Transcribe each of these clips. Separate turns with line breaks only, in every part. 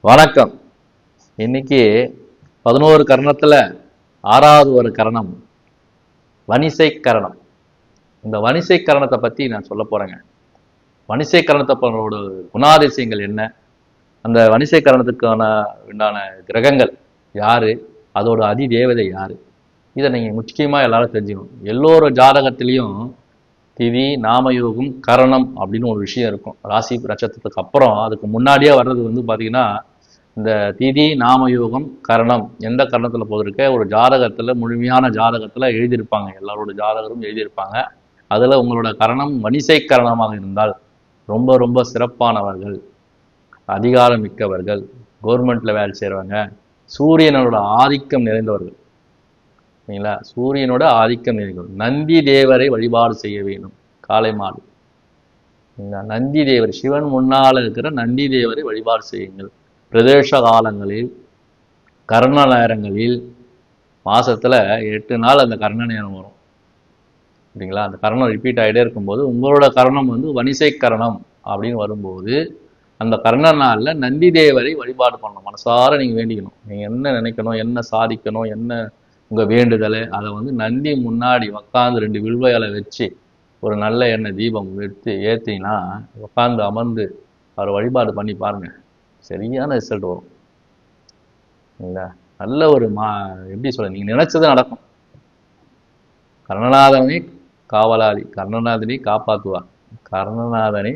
வணக்கம். இன்னைக்கு பதினோரு கரணத்துல ஆறாவது ஒரு கரணம் வனிசை கரணம். இந்த வனிசை கரணத்தை பத்தி நான் சொல்ல போறேங்க. வனிசை கரணத்தோட குணாதிசயங்கள் என்ன? அந்த வனிசை கரணத்துக்கான உண்டான கிரகங்கள் யாரு? அதோட அதி தேவதை யாரு? இதை நீங்க முக்கியமா எல்லாரும் தெரிஞ்சுக்கணும். எல்லோரும் ஜாதகத்திலையும் திதி நாமயோகம் கரணம் அப்படின்னு ஒரு விஷயம் இருக்கும். ராசி நட்சத்திரத்துக்கு அப்புறம் அதுக்கு முன்னாடியே வர்றது வந்து பார்த்திங்கன்னா இந்த திதி நாமயோகம் கரணம் எந்த கரணத்தில் போதிருக்க ஒரு ஜாதகத்தில் முழுமையான ஜாதகத்தில் எழுதியிருப்பாங்க. எல்லாரோட ஜாதகரும் எழுதியிருப்பாங்க. அதில் உங்களோட கரணம் வணிசை கரணமாக இருந்தால் ரொம்ப ரொம்ப சிறப்பானவர்கள் அதிகாரம் மிக்கவர்கள் கவர்மெண்ட்டில் வேலை செய்கிறவங்க சூரியனோட ஆதிக்கம் நிறைந்தவர்கள். ஓகேங்களா சூரியனோட ஆதிக்கம் நிறைந்தவர்கள் நந்தி தேவரை வழிபாடு செய்ய வேண்டும். காலை மாடு. நந்தி தேவர். சிவன் முன்னால இருக்கிற நந்தி தேவரை வழிபாடு செய்யுங்கள். பிரதேச காலங்களில் கர்ண நேரங்களில் மாசத்துல எட்டு நாள் அந்த கர்ண நேரம் வரும். சரிங்களா? அந்த கரணம் ரிப்பீட் ஆகிட்டே இருக்கும்போது உங்களோட கரணம் வந்து வணிசை கரணம் அப்படின்னு வரும்போது அந்த கர்ண நாள்ல நந்தி தேவரை வழிபாடு பண்ணணும். மனசார நீங்க வேண்டிக்கணும். நீங்க என்ன நினைக்கணும் என்ன சாதிக்கணும் என்ன உங்க வேண்டுதலை அதை வந்து நந்தி முன்னாடி உக்காந்து ரெண்டு வில்வ வச்சு ஒரு நல்ல எண்ணெய் தீபம் எடுத்து ஏத்தினா உட்காந்து அமர்ந்து அவர் வழிபாடு பண்ணி பாருங்க. சரியான ரிசல்ட் வரும். இல்லை நல்ல ஒரு மா எப்படி சொல்ல நீங்க நினைச்சது நடக்கும். கர்ணநாதனே காவலாளி கர்ணநாதனை காப்பாற்றுவார் கர்ணநாதனை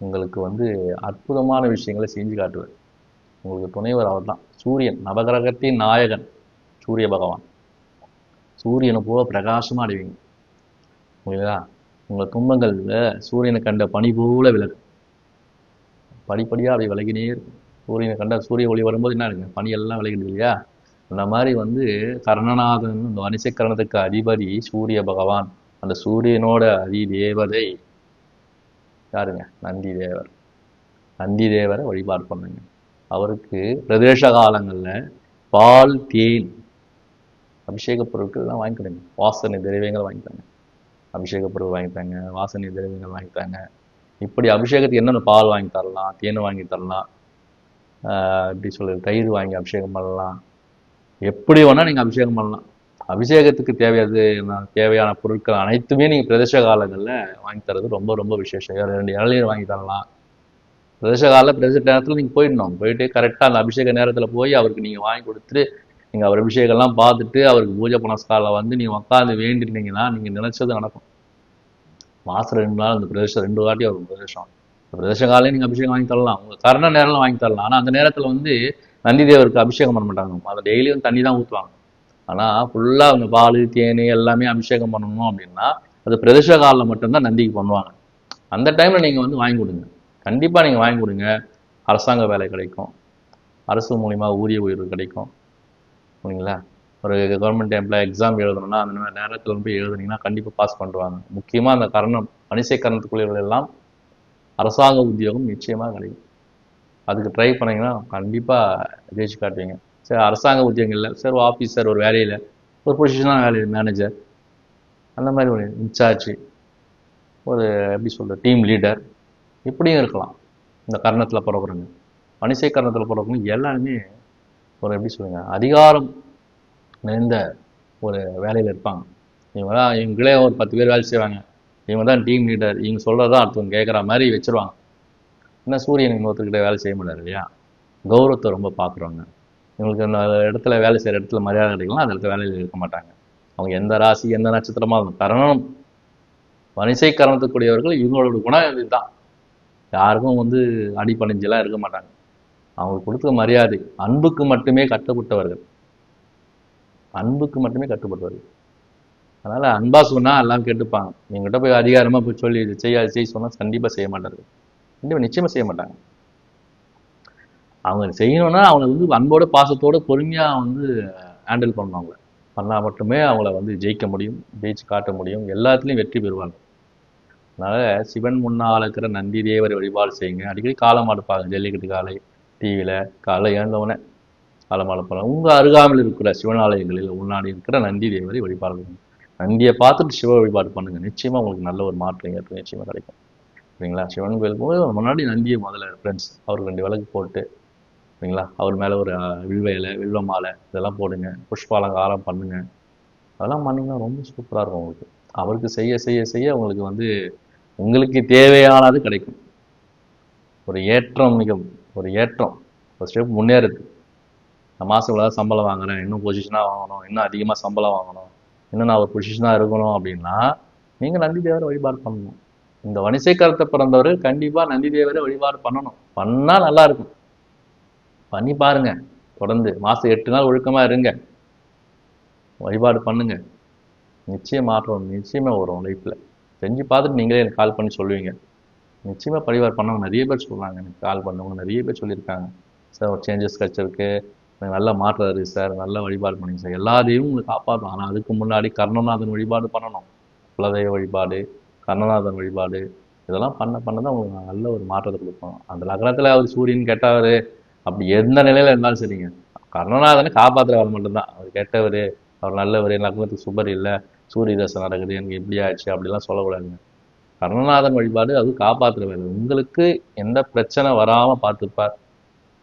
உங்களுக்கு வந்து அற்புதமான விஷயங்களை செஞ்சு காட்டுவார். உங்களுக்கு துணைவர் அவர் தான் சூரியன் நவகிரகத்தின் நாயகன். சூரிய பகவான். சூரியனை போல பிரகாசமாக அடைவீங்க. புரியுதா? உங்கள் துன்பங்களில் சூரியனை கண்ட பனி போல விலகும். படிப்படியாக அப்படி விலகினே இருக்கும். சூரியனை கண்ட சூரிய ஒளி வரும்போது என்ன இருக்கு? பனி எல்லாம் விலகிடுது இல்லையா? அந்த மாதிரி வந்து கர்ணநாதன் இந்த வனிசக்கரணத்துக்கு அதிபதி சூரிய பகவான். அந்த சூரியனோட அதி தேவதை யாருங்க? நந்தி தேவர் நந்தி தேவரை வழிபாடு பண்ணுங்க. அவருக்கு பிரதேச காலங்களில் பால் தேன் அபிஷேக பொருட்கள்லாம் வாங்கிக்கிடுங்க. வாசனை திரவியங்கள் வாங்கித்தாங்க அபிஷேக பொருள் வாங்கித்தாங்க வாசனை திரவியங்கள் வாங்கித்தாங்க. இப்படி அபிஷேகத்துக்கு என்னென்ன பால் வாங்கி தரலாம் தேன் வாங்கி தரலாம் எப்படி சொல்கிறது தயிர் வாங்கி அபிஷேகம் பண்ணலாம். எப்படி வேணால் நீங்கள் அபிஷேகம் பண்ணலாம். அபிஷேகத்துக்கு தேவையாது நான் தேவையான பொருட்கள் அனைத்துமே நீங்கள் பிரதேச காலங்களில் வாங்கி தரது ரொம்ப ரொம்ப விசேஷம். ரெண்டு இளநீர் வாங்கி தரலாம். பிரதேச காலத்தில் பிரதேச நேரத்தில் நீங்கள் போயிடணும். போயிட்டு கரெக்டாக அந்த அபிஷேக நேரத்தில் போய் அவருக்கு நீங்கள் வாங்கி கொடுத்துட்டு நீங்க அவர் அபிஷேகம் எல்லாம் பார்த்துட்டு அவருக்கு பூஜை புனஸ்காரில் வந்து நீங்கள் உட்காந்து வேண்டிட்டீங்கன்னா நீங்க நினைச்சது நடக்கும். மாதம் ரெண்டு நாள் அந்த பிரதேசம் ரெண்டு வாட்டி அவர் பிரதேசம் அந்த பிரதேச காலையும் அபிஷேகம் வாங்கி தரலாம். உங்கள் கர்ண நேரம் வாங்கி தரலாம். ஆனால் அந்த நேரத்தில் வந்து நந்தி தேவருக்கு அபிஷேகம் பண்ண மாட்டாங்க. அதை டெய்லியும் தண்ணி தான் ஊற்றுவாங்க ஆனால் ஃபுல்லாக அந்த பால் தேன் எல்லாமே அபிஷேகம் பண்ணணும் அப்படின்னா அது பிரதேச காலில் மட்டும்தான் நந்திக்கு பண்ணுவாங்க. அந்த டைமில் நீங்கள் வந்து வாங்கி கொடுங்க. கண்டிப்பாக நீங்கள் வாங்கி கொடுங்க. அரசாங்க வேலை கிடைக்கும். அரசு மூலிமா ஊதிய உயர்வு கிடைக்கும். ஓகேங்களா ஒரு கவர்மெண்ட் எம்ப்ளாய் எக்ஸாம் எழுதணும்னா அந்த மாதிரி நேரத்தில் போய் எழுதுனீங்கன்னா கண்டிப்பாக பாஸ் பண்ணுவாங்க. முக்கியமாக அந்த கரணம் மனுஷ கரணத்துக்குரியவர்கள் எல்லாம் அரசாங்க உத்தியோகம் நிச்சயமாக கிடைக்கும். அதுக்கு ட்ரை பண்ணீங்கன்னா கண்டிப்பாக ஜெயிச்சு காட்டுவீங்க. சரி அரசாங்க உத்தியோகங்களில் இல்லை. சரி ஆஃபீஸர் ஒரு வேலையில் ஒரு பொசிஷனாக வேலையில் மேனேஜர் அந்த மாதிரி ஒரு இன்சார்ஜ் ஒரு எப்படி சொல்கிற டீம் லீடர் இப்படியும் இருக்கலாம். இந்த கரணத்தில் பிறகுறவங்க மனுஷ கரணத்தில் பிறகுறவங்க எல்லாருமே ஒரு எப்படி சொல்லுங்க அதிகாரம் நிறைந்த ஒரு வேலையில இருப்பாங்க. இவங்க தான் இவங்களே ஒரு பத்து பேர் வேலை செய்வாங்க. இவங்க தான் டீம் லீடர் இவங்க சொல்றதான் அடுத்தவங்க கேட்குற மாதிரி வச்சுருவாங்க. என்ன சூரியன் இன்னொருத்தர்கிட்ட வேலை செய்ய முடியாது இல்லையா? கௌரவத்தை ரொம்ப பார்க்குறவங்க இவங்களுக்கு அந்த இடத்துல வேலை செய்கிற இடத்துல மரியாதை கிடைக்கலாம் அந்த இடத்துல வேலையில் இருக்க மாட்டாங்க. அவங்க எந்த ராசி எந்த நட்சத்திரமா இருக்கும் கரணம் வனிசை கரணத்துக்குரியவர்கள் இவங்களோட குணம் இதுதான். யாருக்கும் வந்து அடிப்பணிஞ்செல்லாம் இருக்க மாட்டாங்க. அவங்களுக்கு கொடுத்த மரியாதை அன்புக்கு மட்டுமே கட்டுப்பட்டவர்கள். அன்புக்கு மட்டுமே கட்டுப்பட்டவர்கள். அதனால அன்பாக சொன்னால் எல்லாம் கேட்டுப்பாங்க. எங்கிட்ட போய் அதிகாரமா போய் சொல்லி இது செய்ய அது செய்ய சொன்னால் கண்டிப்பாக செய்ய மாட்டார்கள் கண்டிப்பாக நிச்சயமாக செய்ய மாட்டாங்க. அவங்க செய்யணும்னா அவங்களை வந்து அன்போட பாசத்தோட பொறுமையாக வந்து ஹேண்டில் பண்ணணும் அவங்கள பண்ணா மட்டுமே அவங்கள வந்து ஜெயிக்க முடியும் ஜெயிச்சு காட்ட முடியும். எல்லாத்துலயும் வெற்றி பெறுவாங்க. அதனால் சிவன் முன்னால் இருக்கிற நந்தி தேவரை வழிபாடு செய்யுங்க. அடிக்கடி காலம் அடுப்பாங்க ஜல்லிக்கட்டு காலை டிவியில காலை இழந்தவொடனே காலம் அடுப்பாங்க உங்க அருகாமையில் இருக்கிற சிவனாலயங்களில் உள்நாடு இருக்கிற நந்தி தேவரை வழிபாடு நந்தியை பார்த்துட்டு சிவ வழிபாடு பண்ணுங்க. நிச்சயமா உங்களுக்கு நல்ல ஒரு மாற்றம் ஏற்படும். நிச்சயமா கிடைக்கும். சரிங்களா? சிவன் கோயிலுக்கு போது முன்னாடி நந்தியை முதல்ல ஃப்ரெண்ட்ஸ் அவருக்கு ரெண்டு விளக்கு போட்டு சரிங்களா? அவர் மேலே ஒரு அஹ், வில்வேலை வில்வ மாலை இதெல்லாம் போடுங்க. புஷ்பாலங்காரம் பண்ணுங்க. அதெல்லாம் பண்ணிங்கன்னா ரொம்ப சூப்பராக இருக்கும் உங்களுக்கு. அவருக்கு செய்ய செய்ய செய்ய உங்களுக்கு வந்து உங்களுக்கு தேவையானது கிடைக்கும். ஒரு ஏற்றம் மிக ஒரு ஏற்றம். ஒரு ஸ்டெப் முன்னேறுது. நான் மாதம் இவ்வளோ சம்பளம் வாங்குறேன். இன்னும் பொசிஷனாக வாங்கணும். இன்னும் அதிகமாக சம்பளம் வாங்கணும். இன்னும் நான் ஒரு பொசிஷனாக இருக்கணும் அப்படின்னா நீங்கள் நந்தி தேவரை வழிபாடு பண்ணணும். இந்த வணிசைக்கரத்தை பிறந்தவர் கண்டிப்பாக நந்தி தேவரை வழிபாடு பண்ணணும். பண்ணால் நல்லா இருக்கும். பண்ணி பாருங்க. தொடர்ந்து மாதம் எட்டு நாள் ஒழுக்கமாக இருங்க. வழிபாடு பண்ணுங்க. நிச்சயம் மாற்றம் நிச்சயமாக வரும் லைஃப்பில் செஞ்சு பார்த்துட்டு நீங்களே எனக்கு கால் பண்ணி சொல்லுவீங்க. நிச்சயமாக பரிவார் பண்ணவங்க நிறைய பேர் சொல்கிறாங்க எனக்கு கால் பண்ணவங்க நிறைய பேர் சொல்லியிருக்காங்க. சார் ஒரு சேஞ்சஸ் கிடச்சிருக்கு. எனக்கு நல்ல மாற்றம் இருக்குது சார். நல்ல வழிபாடு பண்ணீங்க சார். எல்லாத்தையும் உங்களுக்கு காப்பாற்றும் ஆனால் அதுக்கு முன்னாடி கர்ணநாதன் வழிபாடு பண்ணணும். குலதெய்வ வழிபாடு கர்ணநாதன் வழிபாடு இதெல்லாம் பண்ண பண்ண தான் உங்களுக்கு நல்ல ஒரு மாற்றத்தை கொடுக்கும் அந்த லக்னத்தில் அவர் சூரியன் கெட்டவர் அப்படி எந்த நிலையில் இருந்தாலும் சரிங்க. கர்ணநாதனை காப்பாற்றுற மட்டும்தான். அவர் கெட்டவர் அவர் நல்லவர். லக்னத்துக்கு சுபர் இல்லை. சூரிய தசை நடக்குது. எனக்கு இப்படி ஆச்சு அப்படிலாம் சொல்லக்கூடாதுங்க. கர்ணநாதன் வழிபாடு அது காப்பாற்றுற வேலை. உங்களுக்கு எந்த பிரச்சனை வராமல் பார்த்துப்பார்.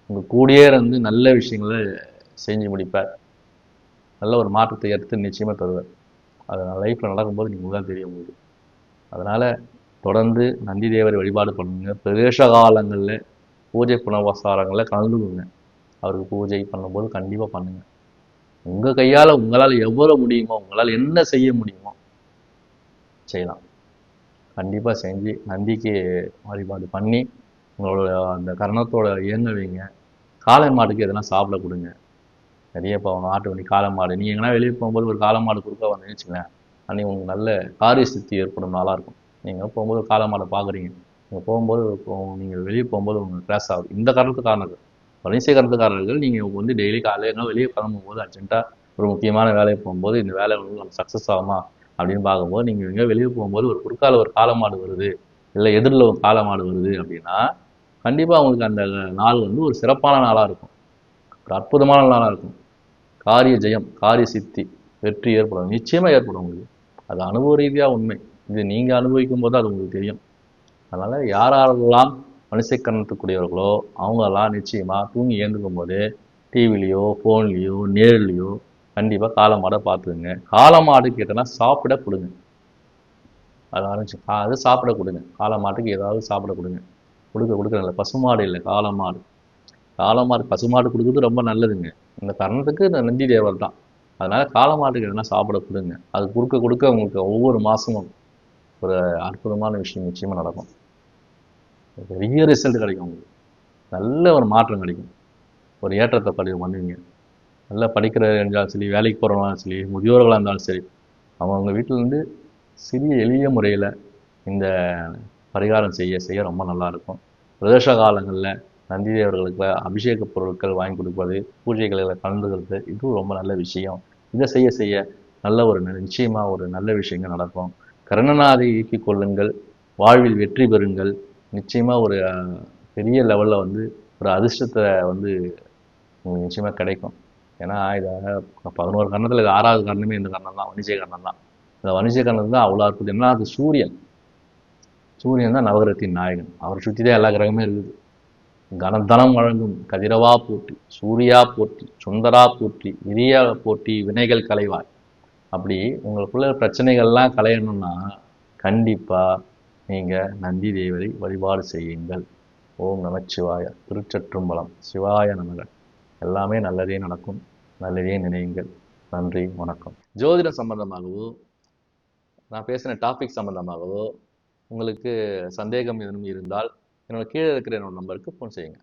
உங்கள் கூடயே இருந்து நல்ல விஷயங்களை செஞ்சு முடிப்பார். நல்ல ஒரு மாற்றத்தை எடுத்து நிச்சயமாக தருவார். அது லைஃப்பில் நடக்கும்போது நீங்கள் தான் தெரியும் உங்களுக்கு. அதனால் தொடர்ந்து நந்தி தேவரை வழிபாடு பண்ணுங்க. பிரவேச காலங்களில் பூஜை புனவசாரங்களில் கலந்துக்குங்க. அவருக்கு பூஜை பண்ணும்போது கண்டிப்பாக பண்ணுங்கள் உங்கள் கையால் உங்களால் எவ்வளோ முடியுமோ உங்களால் என்ன செய்ய முடியுமோ செய்யலாம். கண்டிப்பாக செஞ்சு நந்திக்கு வழிபாடு பண்ணி உங்களோட அந்த கரணத்தோட இயங்குவீங்க காளை மாட்டுக்கு எதனா சாப்பிட கொடுங்க. நிறைய இப்போ ஆட்டு வண்டி காளை மாடு. நீங்கள் எங்கன்னா வெளியே போகும்போது ஒரு காளை மாடு கொடுக்க வந்து வச்சுங்களேன் அன்னைக்கு உங்களுக்கு நல்ல காரிய சித்தி ஏற்படும் நாளாக இருக்கும். நீங்கள் போகும்போது காளை மாடை பார்க்குறீங்க. நீங்கள் போகும்போது நீங்கள் வெளியே போகும்போது உங்களுக்கு கிராஸ் ஆகுது இந்த காரணத்துக்காரர்கள் வணிசை காரணத்துக்காரர்கள் நீங்கள் வந்து டெய்லி காலையில் வெளியே கிளம்பும்போது அர்ஜென்ட்டாக ஒரு முக்கியமான வேலையை போகும்போது இந்த வேலை வந்து நம்ம சக்ஸஸ் ஆகுமா? அப்படின்னு பார்க்கும்போது நீங்கள் எங்கே வெளியே போகும்போது ஒரு குறுக்கால ஒரு காளை மாடு வருது இல்லை எதிரில் ஒரு காளை மாடு வருது அப்படின்னா கண்டிப்பாக உங்களுக்கு அந்த நாள் வந்து ஒரு சிறப்பான நாளாக இருக்கும். ஒரு அற்புதமான நாளாக இருக்கும். காரிய ஜெயம் காரிய சித்தி வெற்றி ஏற்படும். நிச்சயமாக ஏற்படும் உங்களுக்கு. அது அனுபவ ரீதியாக உண்மை. இது நீங்கள் அனுபவிக்கும் போது அது உங்களுக்கு தெரியும். அதனால் யாரெல்லாம் மனுஷக்கரணத்துக்குரியவர்களோ அவங்கெல்லாம் நிச்சயமாக தூங்கி ஏந்துக்கும் போது டிவிலேயோ ஃபோன்லேயோ நேர்லேயோ கண்டிப்பாக காளமாடை பார்த்துக்குங்க. காளமாடு கேட்டோன்னா சாப்பிட கொடுங்க. அது ஆரம்பிச்சு அது சாப்பிட கொடுங்க. காளமாட்டுக்கு ஏதாவது சாப்பிட கொடுங்க. கொடுக்க கொடுக்க நல்ல பசுமாடு இல்லை காளமாடு காளமாடு பசுமாடு கொடுக்குறது ரொம்ப நல்லதுங்க. இந்த கரணத்துக்கு இந்த நந்தி தேவர் தான். அதனால காளமாட்டுக்கு எதனா சாப்பிட கொடுங்க. அது கொடுக்க கொடுக்க உங்களுக்கு ஒவ்வொரு மாதமும் ஒரு அற்புதமான விஷயம் நிச்சயமாக நடக்கும். பெரிய ரிசல்ட் கிடைக்கும் உங்களுக்கு. நல்ல ஒரு மாற்றம் கிடைக்கும். ஒரு ஏற்றத்தை பதிவு பண்ணுவீங்க. நல்லா படிக்கிற இருந்தாலும் சரி வேலைக்கு போகிறவங்களாலும் சரி முதியோர்களாக இருந்தாலும் சரி அவங்கவுங்க வீட்டிலேருந்து சிறிய எளிய முறையில் இந்த பரிகாரம் செய்ய செய்ய ரொம்ப நல்லா இருக்கும். பிரதோஷ காலங்களில் நந்தி தேவர்களுக்கு அபிஷேக பொருட்கள் வாங்கி கொடுப்பது பூஜைகளில் கலந்துக்கிறது இதுவும் ரொம்ப நல்ல விஷயம். இதை செய்ய செய்ய நல்ல ஒரு நிச்சயமாக ஒரு நல்ல விஷயங்கள் நடக்கும். கருணநாதை இயக்கிக் கொள்ளுங்கள் வாழ்வில் வெற்றி பெறுங்கள். நிச்சயமாக ஒரு பெரிய லெவலில் வந்து ஒரு அதிர்ஷ்டத்தை வந்து நிச்சயமாக கிடைக்கும். ஏன்னா இதை பதினோரு கரணத்தில் இது ஆறாவது கரணமே இந்த கரணம் தான் வணிஜ கரணம் தான் இந்த வணிஜ கரணம் தான் அவ்வளோ அற்புதம். ஏன்னா அது சூரியன். சூரியன் தான் நவகிரகத்தின் நாயகன். அவரை சுற்றி தான் எல்லா கிரகமே இருக்குது. கனதனம் வழங்கும் கதிரவா போட்டி சூர்யா போட்டி சுந்தரா போட்டி விரியா போட்டி வினைகள் கலைவாய். அப்படி உங்களுக்குள்ள பிரச்சனைகள்லாம் களையணும்னா கண்டிப்பா நீங்க நந்தி தேவரை வழிபாடு செய்யுங்கள். ஓம் நமச்சிவாய. திருச்சற்றும்பலம். சிவாய நமகன் எல்லாமே நல்லதே நடக்கும். நல்லதே நினையுங்கள் நன்றி வணக்கம். ஜோதிடம் சம்பந்தமாகவோ நான் பேசின டாபிக் சம்பந்தமாகவோ உங்களுக்கு சந்தேகம் எதுவும் இருந்தால் என்னோட கீழே இருக்கிற என்னோட நம்பருக்கு ஃபோன் செய்யுங்க.